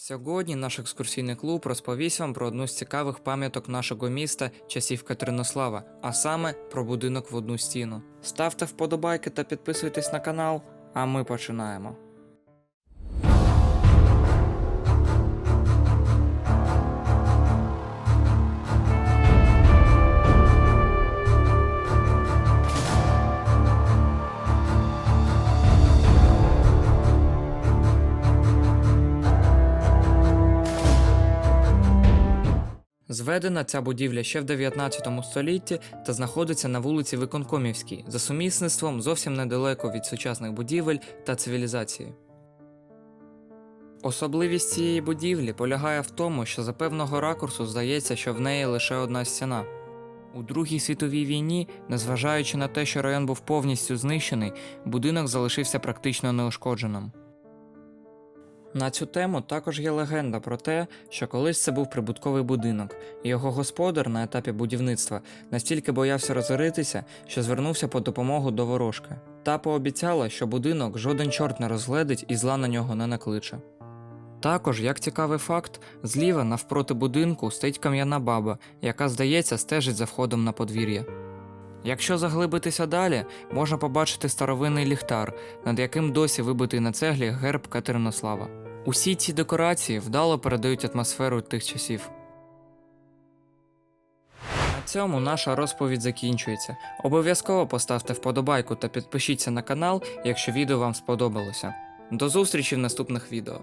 Сьогодні наш екскурсійний клуб розповість вам про одну з цікавих пам'яток нашого міста часів Катеринослава, а саме про будинок в одну стіну. Ставте вподобайки та підписуйтесь на канал, а ми починаємо. Зведена ця будівля ще в 19 столітті та знаходиться на вулиці Виконкомівській, за сумісництвом зовсім недалеко від сучасних будівель та цивілізації. Особливість цієї будівлі полягає в тому, що за певного ракурсу здається, що в неї лише одна стіна. У Другій світовій війні, незважаючи на те, що район був повністю знищений, будинок залишився практично неушкодженим. На цю тему також є легенда про те, що колись це був прибутковий будинок, і його господар на етапі будівництва настільки боявся розоритися, що звернувся по допомогу до ворожки. Та пообіцяла, що будинок жоден чорт не розгледить і зла на нього не накличе. Також, як цікавий факт, зліва навпроти будинку стоїть кам'яна баба, яка, здається, стежить за входом на подвір'я. Якщо заглибитися далі, можна побачити старовинний ліхтар, над яким досі вибитий на цеглі герб Катеринослава. Усі ці декорації вдало передають атмосферу тих часів. На цьому наша розповідь закінчується. Обов'язково поставте вподобайку та підпишіться на канал, якщо відео вам сподобалося. До зустрічі в наступних відео.